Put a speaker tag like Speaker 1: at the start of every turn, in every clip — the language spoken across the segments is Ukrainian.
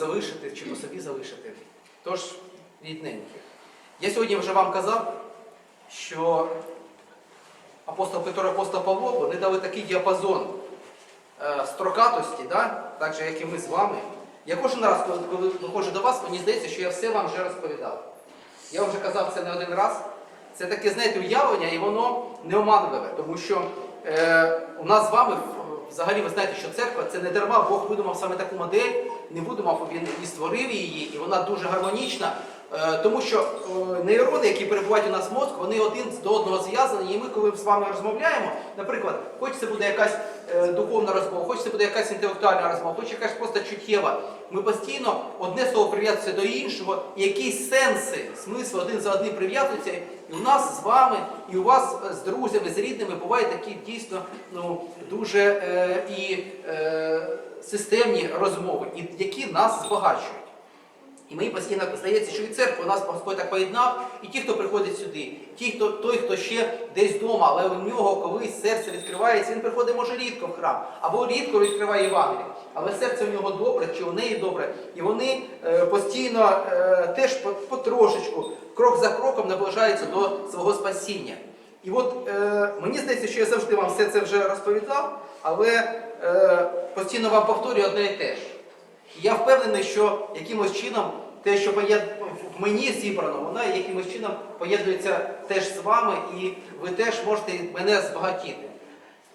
Speaker 1: залишити чи по собі залишити. Тож, рідненькі. Я сьогодні вже вам казав, що апостол Петро і апостол Павло вони дали такий діапазон е, строкатості, да? так же, як і ми з вами. Я кожен раз, коли, виходжу до вас, мені здається, що я все вам вже розповідав. Я вже казав це не один раз. Це таке, знаєте, уявлення, і воно неоманливе, тому що е, у нас з вами взагалі ви знаєте, що церква це не дарма, Бог видумав саме таку модель, не видумав, він і створив її, і вона дуже гармонічна. Е, тому що е, нейрони, які перебувають у нас в мозку, вони один до одного зв'язані. І ми, коли з вами розмовляємо, наприклад, хоч це буде якась е, духовна розмова, хоч це буде якась інтелектуальна розмова, хоч якась просто чуттєва. Ми постійно одне слово прив'язується до іншого, і якісь сенси, смисли один за одним прив'язуються. І у нас з вами, і у вас з друзями, з рідними бувають такі дійсно ну, дуже е, і е, системні розмови, які нас збагачують. І мені постійно здається, що і церква нас Господь так поєднав, і ті, хто приходить сюди, ті, хто, той, хто ще десь вдома, але у нього колись серце відкривається, він приходить може рідко в храм, або рідко відкриває Євангеліє. Але серце у нього добре, чи у неї добре, і вони е, постійно е, теж по- потрошечку, крок за кроком наближаються до свого спасіння. І от е, мені здається, що я завжди вам все це вже розповідав, але е, постійно вам повторюю одне і те ж. Я впевнений, що якимось чином те, що в мені зібрано, воно якимось чином поєднується теж з вами, і ви теж можете мене збагатіти.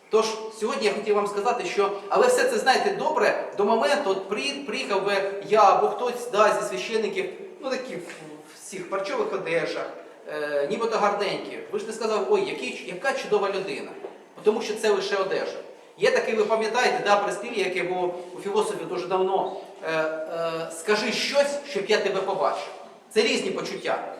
Speaker 1: Тож сьогодні я хотів вам сказати, що але все це знаєте добре до моменту, от при, приїхав би я або хтось да, зі священників, ну такі в всіх парчових одежах, е, нібито гарненькі. Ви ж не сказали, ой, який, яка чудова людина. Тому що це лише одежа. Є такий, ви пам'ятаєте, да, прислів'я, яке було у філософі дуже давно. Е, е, скажи щось, щоб я тебе побачив. Це різні почуття.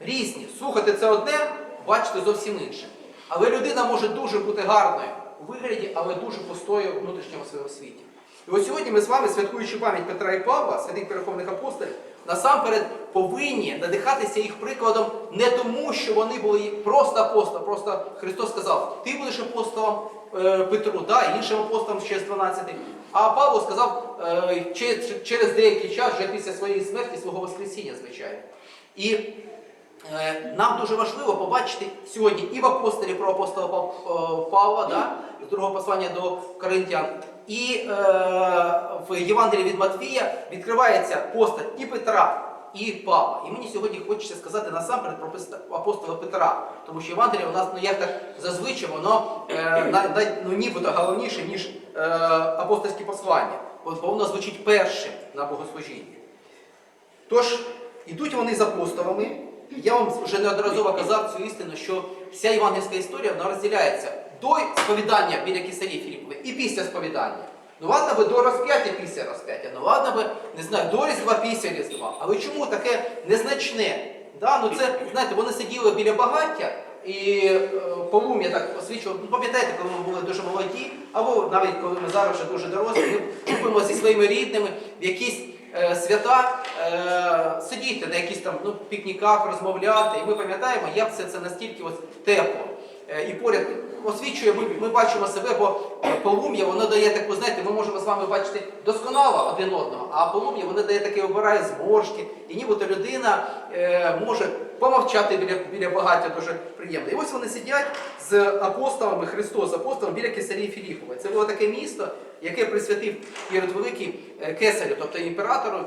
Speaker 1: Різні. Слухати це одне, бачити зовсім інше. Але людина може дуже бути гарною у вигляді, але дуже пустою в внутрішньому своєму світі. І от сьогодні ми з вами, святкуючи пам'ять Петра і Павла, святих переховних апостолів, насамперед повинні надихатися їх прикладом не тому, що вони були просто апостоли, просто Христос сказав, ти будеш апостолом е, Петру, да, іншим апостолом ще з 12. А Павло сказав е, через деякий час, вже після своєї смерті, свого Воскресіння, звичайно. І Е, Нам дуже важливо побачити сьогодні і в апостолі про апостола Павла, да, з другого послання до Коринтян, і е, в Євангелії від Матвія відкривається постать і Петра, і Павла. І мені сьогодні хочеться сказати насамперед про апостола Петра, тому що Євангеліє у нас, ну як так зазвичай, воно е, ну, нібито головніше, ніж е, апостольські послання, бо воно звучить першим на богослужінні. Тож, ідуть вони з апостолами. Я вам вже неодноразово казав цю істину, що вся євангельська історія вона розділяється до сповідання біля кісарі Філіпової і після сповідання. Ну ладно би до розп'яття після розп'яття, ну ладно би, не знаю, до різдва після різдва. Але чому таке незначне? Да? Ну це, знаєте, вони сиділи біля багаття, і е, полум'я так освічувало. Ну, пам'ятаєте, коли ми були дуже молоді, або навіть коли ми зараз вже дуже дорослі, ми купимо зі своїми рідними в якісь е, свята е, сидіти на якісь там ну, пікніках, розмовляти. І ми пам'ятаємо, як все це настільки ось тепло. Е, і поряд освічує, ми, ми бачимо себе, бо полум'я воно дає таку, знаєте, ми можемо з вами бачити досконало один одного, а полум'я воно дає таке обирає зморшки, і нібито людина е, може помовчати біля, біля багаття дуже приємно. І ось вони сидять з апостолами, Христос апостолом біля Кесарії Філіпової. Це було таке місто, яке присвятив Ірод Великий е, Кесарю, тобто імператору,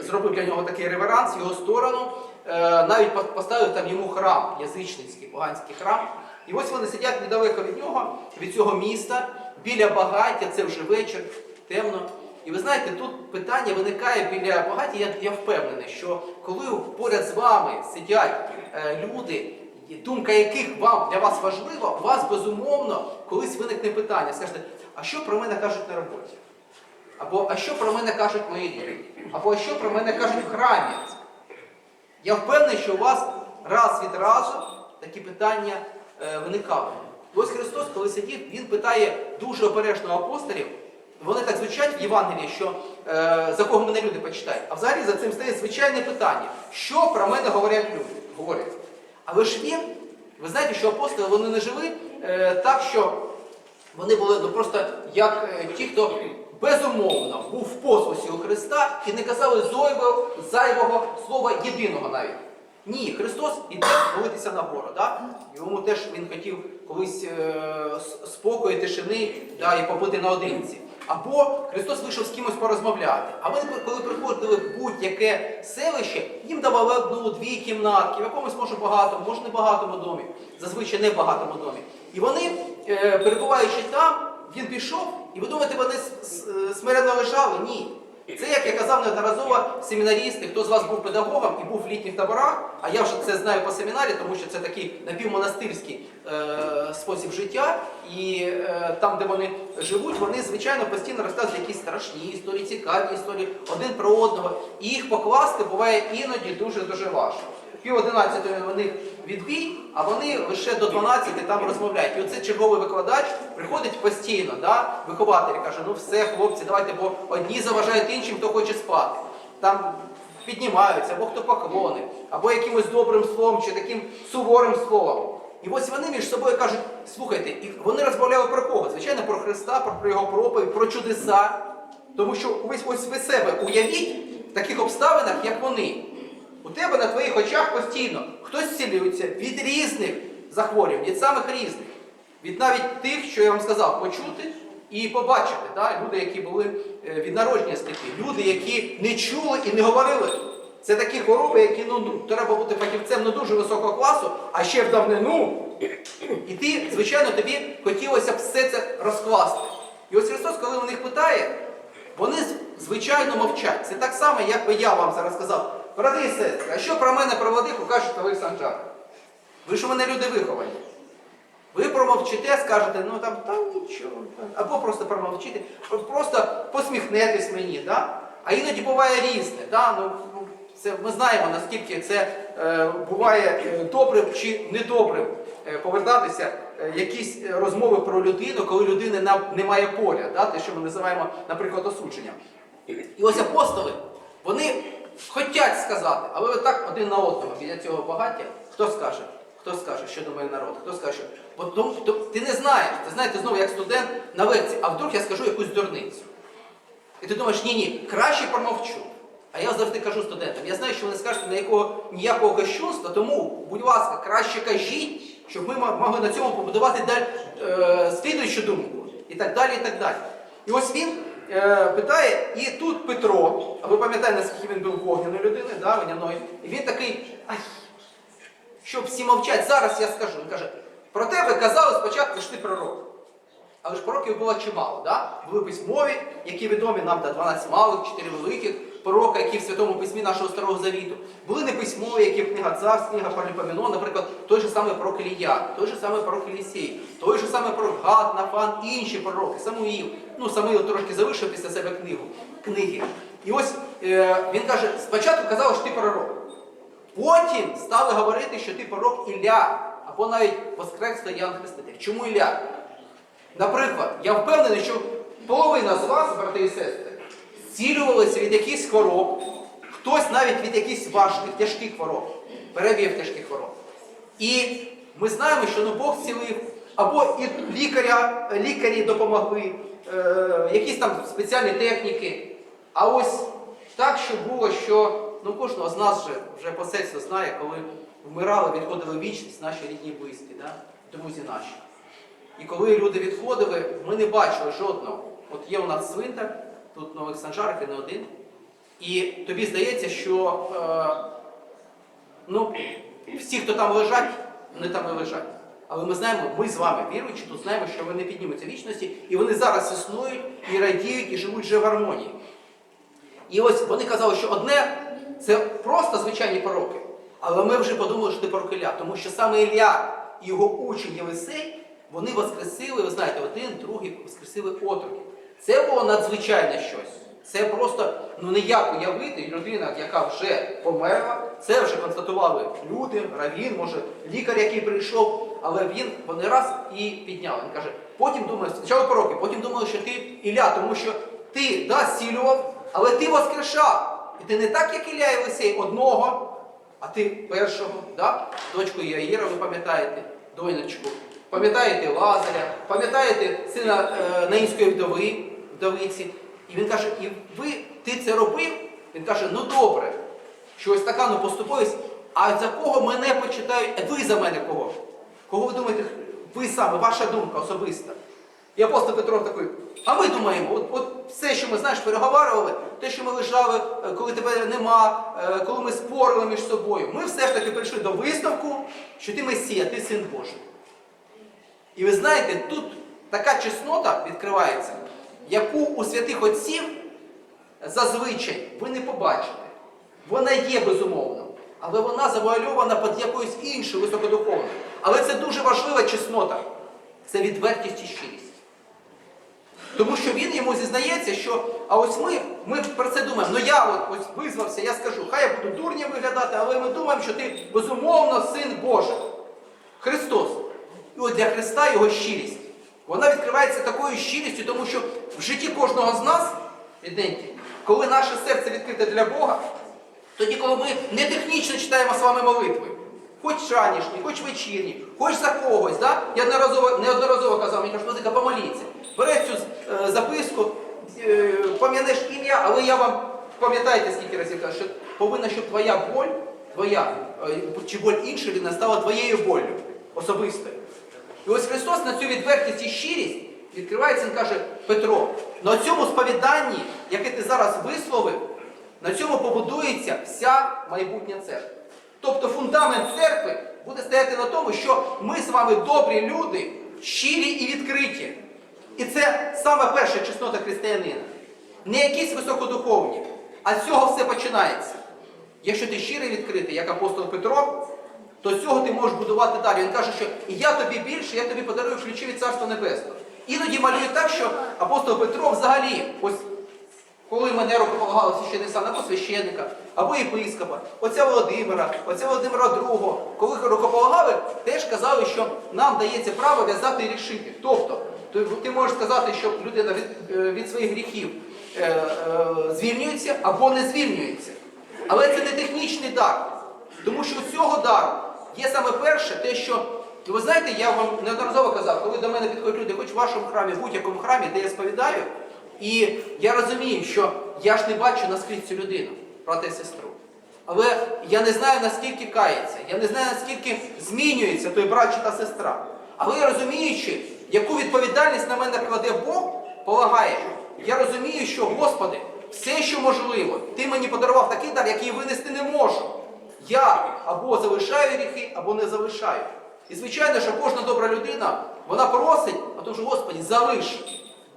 Speaker 1: зробив для нього такий реверанс його сторону, е, навіть поставив там йому храм, язичницький, поганський храм. І ось вони сидять недалеко від нього, від цього міста, біля багаття, це вже вечір, темно. І ви знаєте, тут питання виникає біля багаття, я, я впевнений, що коли поряд з вами сидять е, люди, думка яких вам для вас важлива, у вас безумовно колись виникне питання. Скажете, а що про мене кажуть на роботі? Або а що про мене кажуть мої рідні? Або а що про мене кажуть в храмі? Я впевнений, що у вас раз від разу такі питання е, Ось Христос, коли сидів, Він питає дуже обережно апостолів. Вони так звучать в Євангелії, що е, за кого мене люди почитають. А взагалі за цим стає звичайне питання, що про мене говорять люди. Говорять. Але ж він, ви знаєте, що апостоли вони не жили е, так, що вони були ну, просто як е, ті, хто безумовно був в послусі у Христа і не казали зайвого, зайвого слова єдиного навіть. Ні, Христос іде молитися на гору. Да? Йому теж він хотів колись е, спокою, тишини да, і побути наодинці. Або Христос вийшов з кимось порозмовляти. А вони, коли приходили в будь-яке селище, їм давали одну-дві кімнатки, в якомусь може багато, може не багатому домі, зазвичай не багатому домі. І вони, е, перебуваючи там, він пішов, і ви думаєте, вони смиренно лежали? Ні. Це, як я казав неодноразово, семінарісти, хто з вас був педагогом і був в літніх таборах, а я вже це знаю по семінарі, тому що це такий напівмонастирський е, спосіб життя. І е, там, де вони живуть, вони, звичайно, постійно розказують якісь страшні історії, цікаві історії один про одного. І їх покласти буває іноді дуже-дуже важко. Пів одинадцятої у них відбій, а вони лише до 12 там розмовляють. І оце черговий викладач приходить постійно, да? вихователь каже, ну все, хлопці, давайте, бо одні заважають іншим, хто хоче спати. Там піднімаються, або хто поклони, або якимось добрим словом чи таким суворим словом. І ось вони між собою кажуть, слухайте, і вони розмовляли про кого? Звичайно, про Христа, про його проповідь, про чудеса. Тому що ось, ось ви себе уявіть в таких обставинах, як вони. У тебе на твоїх очах постійно хтось зцілюється від різних захворювань, від самих різних. Від навіть тих, що я вам сказав, почути і побачити. Да? Люди, які були е, від народження сліпі, люди, які не чули і не говорили. Це такі хвороби, які ну, ну, треба бути фахівцем ну, дуже високого класу, а ще в давнину. І ти, звичайно, тобі хотілося б все це розкласти. І ось Христос, коли у них питає, вони звичайно мовчать. Це так само, як би я вам зараз сказав, брати і сестри, а що про мене про владику кажуть Олег Санжар? Ви ж у мене люди виховані. Ви промовчите, скажете, ну там, там нічого, або просто промовчите, просто посміхнетесь мені, да? а іноді буває різне. Да? Ну, ну, це, ми знаємо, наскільки це е, буває е, добрим чи недобрим е, повертатися е, якісь е, розмови про людину, коли людини немає поля, да? те, що ми називаємо, наприклад, осудженням. І ось апостоли, вони хочуть сказати, але ви так один на одного біля цього багаття, хто скаже? Хто скаже, що думає народ? Хто скаже, Бо ти не знаєш, ти знаєте знову як студент на лекції, а вдруг я скажу якусь дурницю. І ти думаєш, ні, ні, краще промовчу. А я завжди кажу студентам, я знаю, що ви не скажете ніякого, ніякого кощунства, тому, будь ласка, краще кажіть, щоб ми могли на цьому побудувати далі, е, слідуючу думку. І так далі, і так далі. І ось він е, питає, і тут Петро, а ви пам'ятаєте, наскільки він був вогняною людиною, да, вогняною, і він такий, ай, щоб всі мовчать, зараз я скажу. Він каже, про тебе казали спочатку, що ти пророк. Але ж пророків було чимало. Да? Були письмові, які відомі нам да, 12 малих, 4 великих пророка, які в Святому Письмі нашого Старого Завіту. Були неписьмові, які в книга Царств, книга Параліпоменон, наприклад, той же самий пророк Ілія, той же самий пророк Елісей, той же самий пророк Гад, Нафан, інші пророки, Самуїл. Ну, Самуїл трошки залишив після себе книгу, книги. І ось е, він каже, спочатку казав, що ти пророк. Потім стали говорити, що ти пророк Ілля, або навіть воскресла Ян Хреститель. Чому Ілля? Наприклад, я впевнений, що половина з вас, брати і сестри, зцілювалися від якихось хвороб, хтось навіть від якихось важких, тяжких хвороб, перебіг тяжких хвороб. І ми знаємо, що ну, Бог зцілив, або і лікаря, лікарі допомогли, е, якісь там спеціальні техніки. А ось так, що було, що ну, кожного з нас вже, вже по серцю знає, коли вмирали, відходили вічність наші рідні близькі, да? друзі наші. І коли люди відходили, ми не бачили жодного. От є у нас цвинтар, тут на Олександрах і не один. І тобі здається, що е, ну, всі, хто там лежать, вони там і лежать. Але ми знаємо, ми з вами, віруючи, тут знаємо, що вони піднімуться вічності, і вони зараз існують, і радіють, і живуть вже в гармонії. І ось вони казали, що одне це просто звичайні пророки. Але ми вже подумали, що це пророк Ілля, тому що саме Ілля і його учень Єлисей, вони воскресили, ви знаєте, один, другий воскресили отроків. Це було надзвичайне щось. Це просто ну ніяк уявити, людина, яка вже померла, це вже констатували люди, равін, може, лікар, який прийшов, але він вони раз і підняли. Він каже, потім думаю, спочатку пророки, потім думали, що ти Ілля, тому що ти да, зцілював, але ти воскрешав. І ти не так, як Ілля Єлисей, одного, а ти першого, да? дочку Яїра, ви пам'ятаєте, донечку. Пам'ятаєте Лазаря, пам'ятаєте сина е, Наїнської вдови, вдовиці. І він каже, і ви, ти це робив? Він каже, ну добре, що ось така ну поступовість, а за кого мене почитають, а ви за мене кого? Кого ви думаєте, ви саме, ваша думка особиста? І апостол Петро такий, а ми думаємо, от, от все, що ми знаєш, переговарювали, те, що ми лежали, е, коли тебе нема, е, коли ми спорили між собою, ми все ж таки прийшли до висновку, що ти Месія, ти син Божий. І ви знаєте, тут така чеснота відкривається, яку у святих отців зазвичай ви не побачите. Вона є безумовно, але вона завуальована під якоюсь іншою високодуховною. Але це дуже важлива чеснота. Це відвертість і щирість. Тому що він йому зізнається, що а ось ми, ми про це думаємо. Ну я от ось визвався, я скажу, хай я буду дурнім виглядати, але ми думаємо, що ти безумовно син Божий. Христос. І от для Христа його щирість. Вона відкривається такою щирістю, тому що в житті кожного з нас, рідненькі, коли наше серце відкрите для Бога, тоді, коли ми не технічно читаємо з вами молитви, хоч ранішні, хоч вечірні, хоч за когось, да? я неодноразово, неодноразово казав, мені кажуть, Владика, помоліться. Береш цю е, записку, е, пам'ятаєш ім'я, але я вам пам'ятаєте, скільки разів кажу, що повинна, щоб твоя боль, твоя, е, чи боль іншої людини стала твоєю болью особистою. І ось Христос на цю відвертість і щирість відкривається, він каже, Петро, на цьому сповіданні, яке ти зараз висловив, на цьому побудується вся майбутня церква. Тобто фундамент церкви буде стояти на тому, що ми з вами добрі люди, щирі і відкриті. І це саме перша чеснота християнина. Не якісь високодуховні, а з цього все починається. Якщо ти щирий відкритий, як апостол Петро, то з цього ти можеш будувати далі. Він каже, що я тобі більше, я тобі подарую ключі від Царства Небесного. Іноді малює так, що апостол Петро взагалі, ось коли мене рукополагали священний сан, або священника, або єпископа, оця Володимира, оця Володимира II, коли рукополагали, теж казали, що нам дається право в'язати і рішити. Тобто, ти, ти можеш сказати, що людина від, е, від своїх гріхів е, е, звільнюється або не звільнюється. Але це не технічний дар. Тому що у цього дару є саме перше, те, що, ну, ви знаєте, я вам неодноразово казав, коли до мене підходять люди, хоч в вашому храмі, в будь-якому храмі, де я сповідаю, і я розумію, що я ж не бачу наскрізь цю людину, брата і сестру. Але я не знаю, наскільки кається, я не знаю, наскільки змінюється той брат чи та сестра. Але я розуміючи, яку відповідальність на мене кладе Бог, полагає, я розумію, що, Господи, все, що можливо, Ти мені подарував такий дар, який винести не можу. Я або залишаю гріхи, або не залишаю. І звичайно, що кожна добра людина, вона просить, а тому що, Господі, залиш.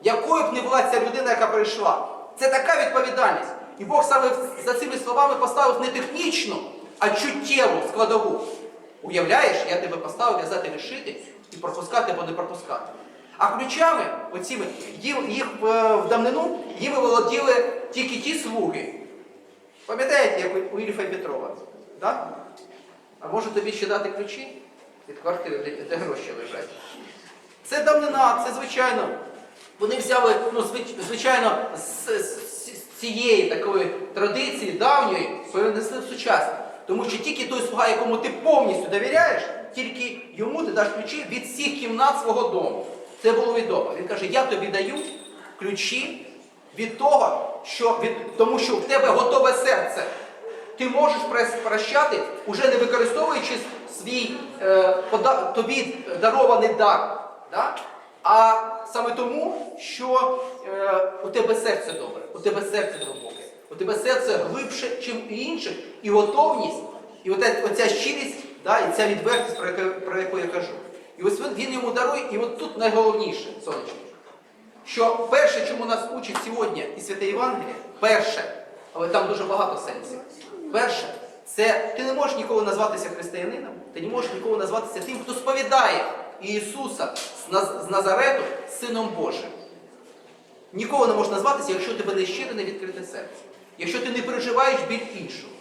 Speaker 1: Якою б не була ця людина, яка прийшла. Це така відповідальність. І Бог саме за цими словами поставив не технічну, а чуттєву складову. Уявляєш, я тебе поставив в'язати рішити і пропускати або не пропускати. А ключами, оціми, їм- їх в, в давнину їми володіли тільки ті слуги. Пам'ятаєте, як у Ільфа Петрова? Да? А може тобі ще дати ключі від квартири, де гроші лежать? Це давнина, це звичайно. Вони взяли, ну, звичайно, з, з- з цієї такої традиції давньої перенесли в сучасне. Тому що тільки той слуга, якому ти повністю довіряєш, тільки йому ти даш ключі від всіх кімнат свого дому. Це було відомо. Він каже, я тобі даю ключі від того, що від, тому що в тебе готове серце. Ти можеш прощати, уже не використовуючи свій е, тобі дарований дар. Да? А саме тому, що е, у тебе серце добре, у тебе серце глибоке, у тебе серце глибше, чим і інших, і готовність, і оте- оця щирість, да, і ця відвертість, про яку, про яку я кажу. І ось він, він йому дарує, і от тут найголовніше, сонечко, що перше, чому нас учить сьогодні і Святе Євангеліє, перше, але там дуже багато сенсів. Перше, це ти не можеш ніколи назватися християнином, ти не можеш ніколи назватися тим, хто сповідає Ісуса з Назарету Сином Божим. Ніколи не можеш назватися, якщо тебе не щире, не відкрите серце. Якщо ти не переживаєш біль іншого.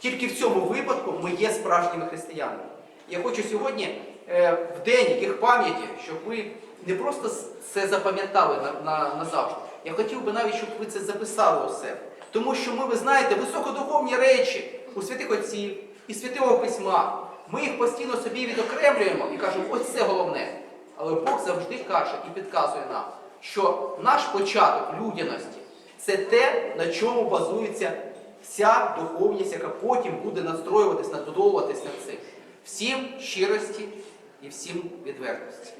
Speaker 1: Тільки в цьому випадку ми є справжніми християнами. Я хочу сьогодні, е, в день яких пам'яті, щоб ви не просто це запам'ятали на, на, назавжди. Я хотів би навіть, щоб ви це записали у себе. Тому що ми, ви знаєте, високодуховні речі у святих отців і святого письма. Ми їх постійно собі відокремлюємо і кажемо, ось це головне. Але Бог завжди каже і підказує нам, що наш початок людяності Це те, на чому базується вся духовність, яка потім буде надстроюватись, надбудовуватись над цим. Всім щирості і всім відвертості.